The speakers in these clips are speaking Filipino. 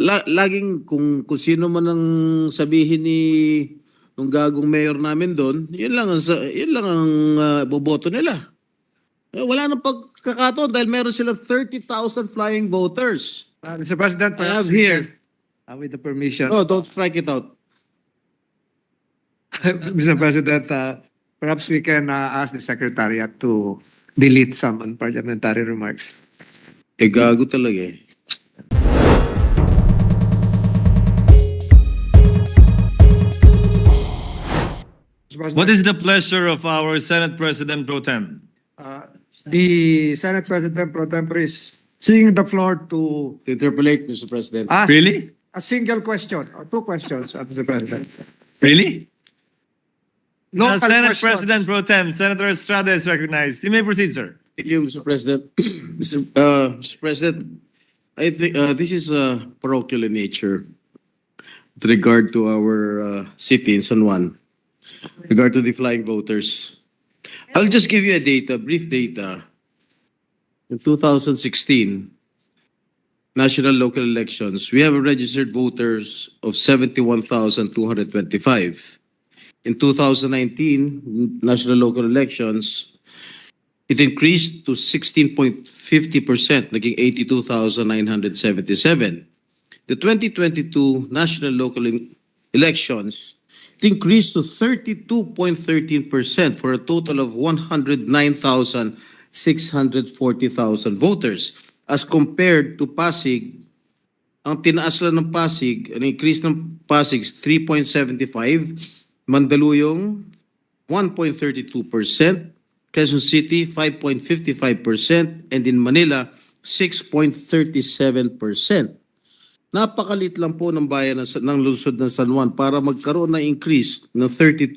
la, laging kung, kung sino man ang sabihin ni nung gagong mayor namin doon, yun lang ang, yun lang ang ah, boboto nila. Eh, wala nang pagkakataon dahil meron sila 30,000 flying voters. Uh, Mr. President, I have here. uh, with the permission, No, don't strike it out. Mr. President, uh, perhaps we can uh, ask the Secretariat to delete some unparliamentary remarks. Eh, gago talaga eh. Mr. President, What is the pleasure of our Senate President Pro Tem? uh, the Senate President Pro Tempore is seeing the floor to To interpolate, Mr. President. ask Really? a single question or two questions, uh, Mr. President. Really? Uh, Local Senate questions. President Pro Tem, Senator Estrada is recognized. You may proceed, sir. Thank you, Mr. President. Mr. Uh, Mr. President, I think uh, this is uh, parochial in nature with regard to our uh, city in San Juan, regard to the flying voters. I'll just give you a data, brief data. In 2016, national local elections, we have registered voters of 71,225. In 2019, national local elections, it increased to 16.50%, naging 82,977. The 2022 national local elections, increased to 32.13% for a total of 109,640,000 voters. As compared to Pasig, ang tinaas lang ng Pasig, ang increase ng Pasig is 3.75, Mandaluyong 1.32%, Quezon City 5.55%, and in Manila 6.37%. Napakalit lang po ng bayan ng, ng lungsod ng San Juan para magkaroon ng increase ng 32%.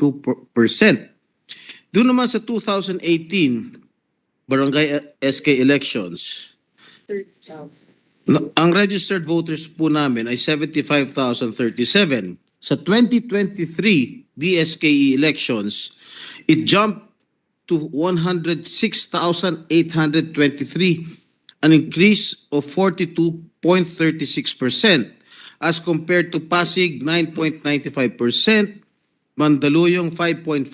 Doon naman sa 2018 barangay SK elections, na- ang registered voters po namin ay 75,037. Sa 2023 BSKE elections, it jumped to 106,823, an increase of 42.36% as compared to Pasig 9.95%, Mandaluyong 5.5%,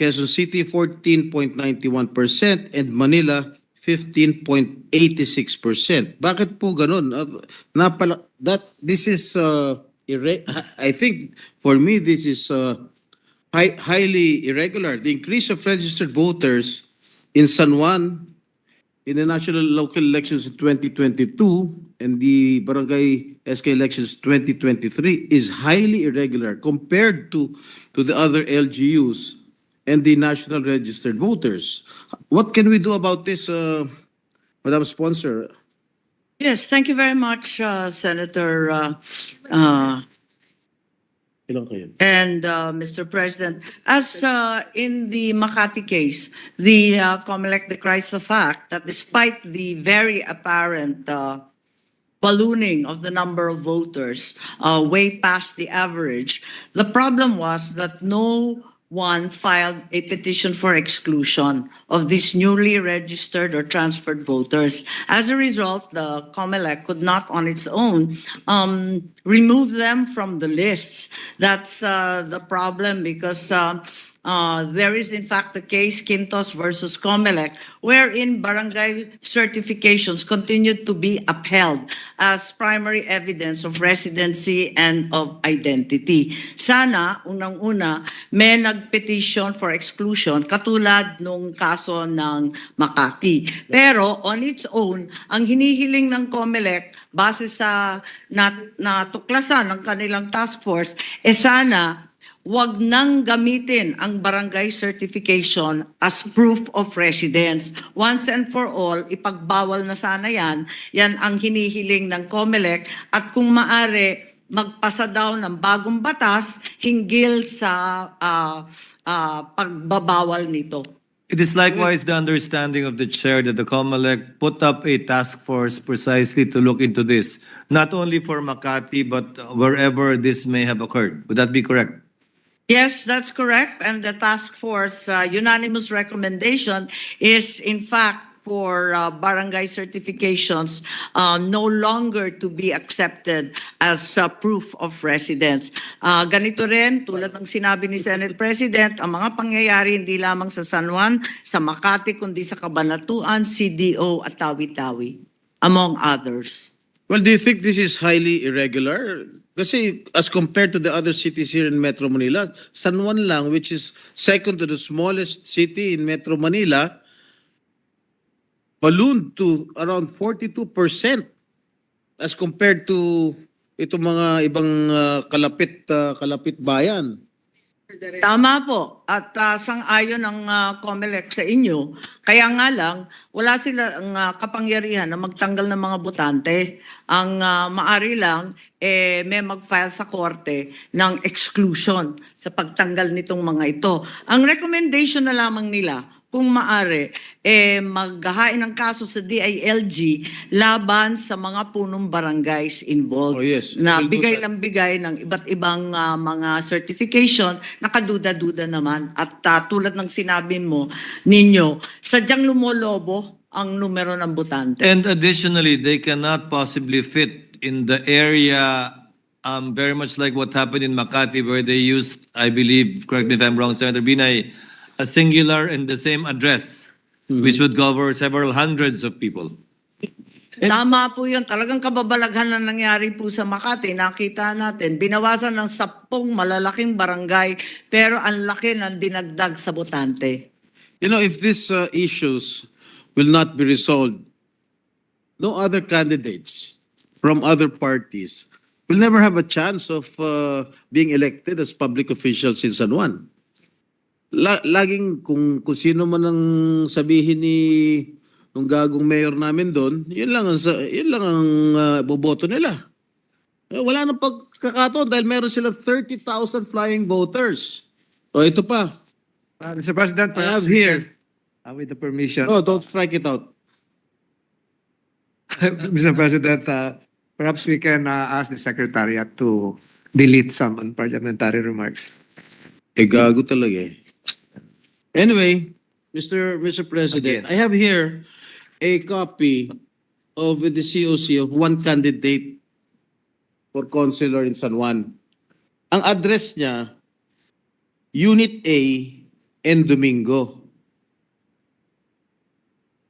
Quezon City 14.91% and Manila 15.86%. Bakit po ganun? Napala that this is uh, I think for me this is uh, hi- highly irregular. The increase of registered voters in San Juan in the national local elections in 2022 and the barangay SK elections 2023 is highly irregular compared to to the other LGUs and the national registered voters. What can we do about this, uh, Madam Sponsor? Yes, thank you very much, uh, Senator uh, uh, Ilan kayo? and uh, Mr. President. As uh, in the Makati case, the uh, COMELEC decries the fact that despite the very apparent uh, ballooning of the number of voters uh, way past the average, the problem was that no one filed a petition for exclusion of these newly registered or transferred voters. As a result, the COMELEC could not on its own um, remove them from the lists. That's uh, the problem because uh, uh, there is in fact the case Quintos versus Comelec, wherein barangay certifications continued to be upheld as primary evidence of residency and of identity. Sana, unang-una, may nag-petition for exclusion katulad nung kaso ng Makati. Pero on its own, ang hinihiling ng Comelec base sa nat, natuklasan ng kanilang task force, eh sana wag nang gamitin ang barangay certification as proof of residence. Once and for all, ipagbawal na sana yan. Yan ang hinihiling ng COMELEC at kung maari, magpasa daw ng bagong batas hinggil sa ah, ah, pagbabawal nito. It is likewise the understanding of the chair that the COMELEC put up a task force precisely to look into this, not only for Makati, but wherever this may have occurred. Would that be correct? Yes, that's correct. And the task force uh, unanimous recommendation is in fact for uh, barangay certifications uh, no longer to be accepted as uh, proof of residence. Uh, ganito rin, tulad ng sinabi ni Senate President, ang mga pangyayari hindi lamang sa San Juan, sa Makati, kundi sa Cabanatuan, CDO at Tawi-Tawi, among others. Well, do you think this is highly irregular? Kasi as compared to the other cities here in Metro Manila, San Juan lang, which is second to the smallest city in Metro Manila, ballooned to around 42% as compared to itong mga ibang uh, kalapit uh, kalapit bayan. Tama po. At uh, sang-ayon ng uh, COMELEC sa inyo. Kaya nga lang, wala sila ang uh, kapangyarihan na magtanggal ng mga botante. Ang uh, maari lang, eh, may mag-file sa korte ng exclusion sa pagtanggal nitong mga ito. Ang recommendation na lamang nila, kung maari, eh, maghahain ng kaso sa DILG laban sa mga punong barangays involved Oh, yes. na bigay ng bigay ng iba't ibang ah, mga certification, nakaduda-duda naman. At ah, tulad ng sinabi mo ninyo, sadyang lumolobo ang numero ng botante. And additionally, they cannot possibly fit in the area um, very much like what happened in Makati where they used, I believe, correct me if I'm wrong, Senator Binay, a singular and the same address, which would cover several hundreds of people. Tama po yun. Talagang kababalaghan na nangyari po sa Makati. Nakita natin, binawasan ng sapong malalaking barangay, pero ang laki ng dinagdag sa botante. You know, if these uh, issues will not be resolved, no other candidates from other parties will never have a chance of uh, being elected as public officials in San Juan. La- laging kung, kung sino man ang sabihin ni nung gagong mayor namin doon, yun lang ang, yun lang ang uh, boboto nila. Eh, wala nang pagkakataon dahil meron sila 30,000 flying voters. O ito pa, Uh, Mr. President, I have here. uh, with the permission, Oh, don't strike it out. Mr. President, uh, perhaps we can uh, ask the Secretariat to delete some unparliamentary remarks. Eh, gago talaga eh. Anyway, Mr. Mr. President, I have here a copy of the COC of one candidate for councilor in San Juan. Ang address niya, Unit A and Domingo.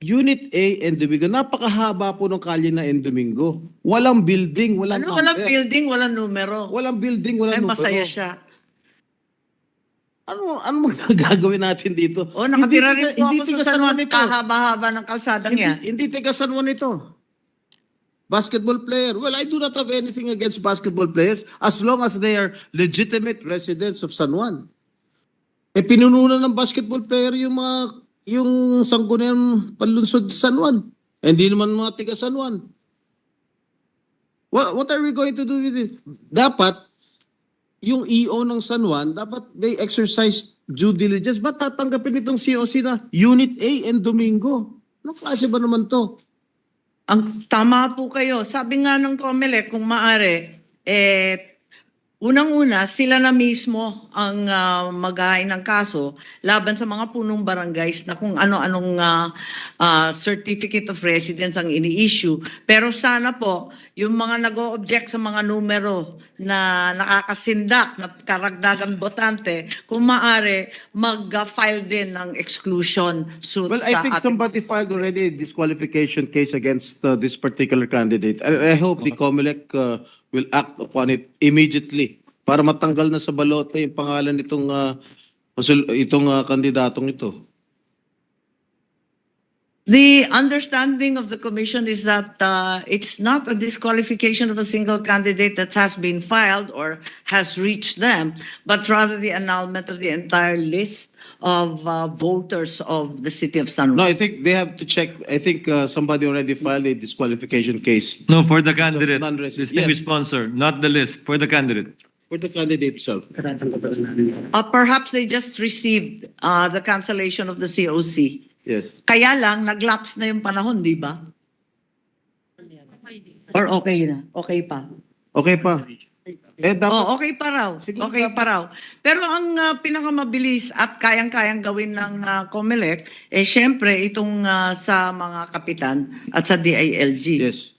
Unit A and Domingo. Napakahaba po ng kalye na and Domingo. Walang building, walang Ano, walang number. building, walang numero. Walang building, walang Ay, numero. masaya siya. Ano ano magagawin natin dito? O, nakatira Hindi rin po hindi ako sa San Juan. ito. Kahaba-haba ng kalsadang yan. Hindi, hindi tiga San Juan ito. Basketball player. Well, I do not have anything against basketball players as long as they are legitimate residents of San Juan. Eh pinununan ng basketball player yung mga yung sangguniang panlunsod sa San Juan. Eh, Hindi naman mga tiga San Juan. What, what are we going to do with it? Dapat, yung EO ng San Juan, dapat they exercise due diligence. Ba't tatanggapin itong COC na Unit A and Domingo? Anong klase ba naman to? Ang tama po kayo. Sabi nga ng COMELEC, kung maaari, eh, unang-una, sila na mismo ang uh, maghahain ng kaso laban sa mga punong barangays na kung ano-anong ah, ah, certificate of residence ang ini-issue. Pero sana po, yung mga nag-o-object sa mga numero na nakakasindak, na karagdagang botante, kung maaari, mag-file din ng exclusion suit Well, I sa think ating somebody filed already a disqualification case against uh, this particular candidate. I, I hope the COMELEC uh, will act upon it immediately para matanggal na sa balota yung pangalan nitong uh, masul- itong uh, kandidatong ito. The understanding of the commission is that uh, it's not a disqualification of a single candidate that has been filed or has reached them, but rather the annulment of the entire list of uh, voters of the city of San No, Juan. I think they have to check. I think uh, somebody already filed a disqualification case No, for the candidate, non-resident, distinguished yes. sponsor, not the list, for the candidate. for the candidate itself. Uh, perhaps they just received uh, the cancellation of the COC. Yes. Kaya lang, nag-lapse na yung panahon, di ba? Or okay na? Okay pa? Okay pa. Eh, dapat, Oh, okay pa raw. Siguro Okay dapat- pa raw. Pero ang ah, pinakamabilis at kayang-kayang gawin ng uh, COMELEC, eh syempre itong ah, sa mga kapitan at sa DILG. yes.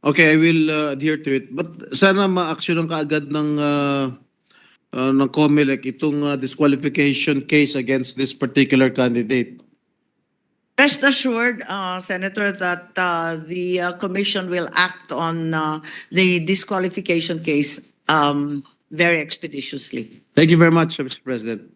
Okay, I will uh, adhere to it. But sana ma-action ng kaagad ng uh, uh, ng COMELEC itong uh, disqualification case against this particular candidate. Rest assured, uh, Senator, that uh, the uh, commission will act on uh, the disqualification case um, very expeditiously. Thank you very much, Mr. President.